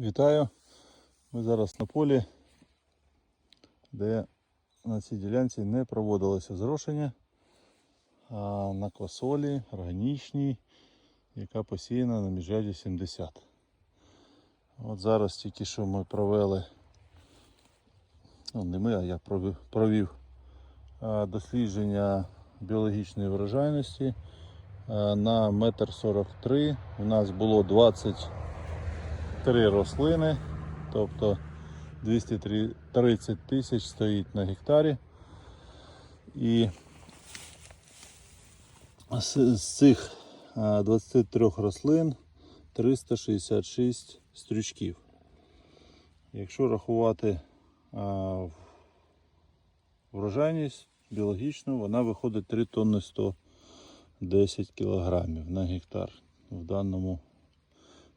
Вітаю! Ми зараз на полі, де на цій ділянці не проводилося зрошення, а на квасолі органічній, яка посіяна на міжряді 70. От зараз тільки що ми провели, ну не ми, а я провів, провів дослідження біологічної врожайності. На метр 43 у нас було 20 три рослини, тобто 230 тисяч стоїть на гектарі. І з, цих 23 рослин 366 стрючків. Якщо рахувати врожайність біологічну, вона виходить 3 тонни 110 кілограмів на гектар в даному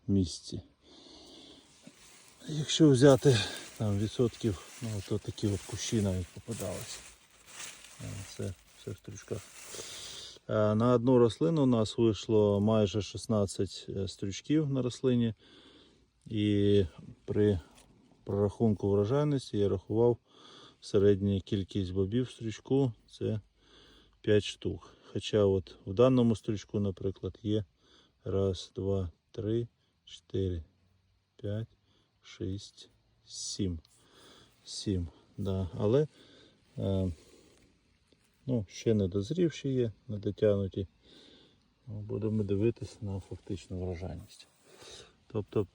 місці. Якщо взяти там відсотків, ну то такі от кущі навіть попадалися. Е, Це все в стрючках. Е, На одну рослину у нас вийшло майже 16 стрючків на рослині. І при прорахунку врожайності я рахував середня кількість бобів в стрючку це 5 штук. Хоча от в даному стрючку, наприклад, є раз, два, три, чотири, п'ять. 6, 7. 7, да. Але е, ну, ще не дозрівші є, не дотягнуті. Ну, Будемо дивитися на фактичну врожайність. Тобто,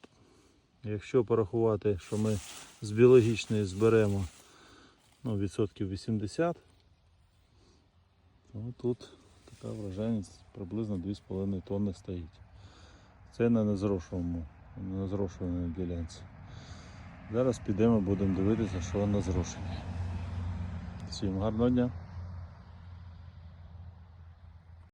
якщо порахувати, що ми з біологічної зберемо ну, відсотків 80, то тут така врожайність приблизно 2,5 тонни стоїть. Це на незрошуваному, на незрошуваній ділянці. Зараз підемо, будемо дивитися, що воно зрушення. Всім гарного дня!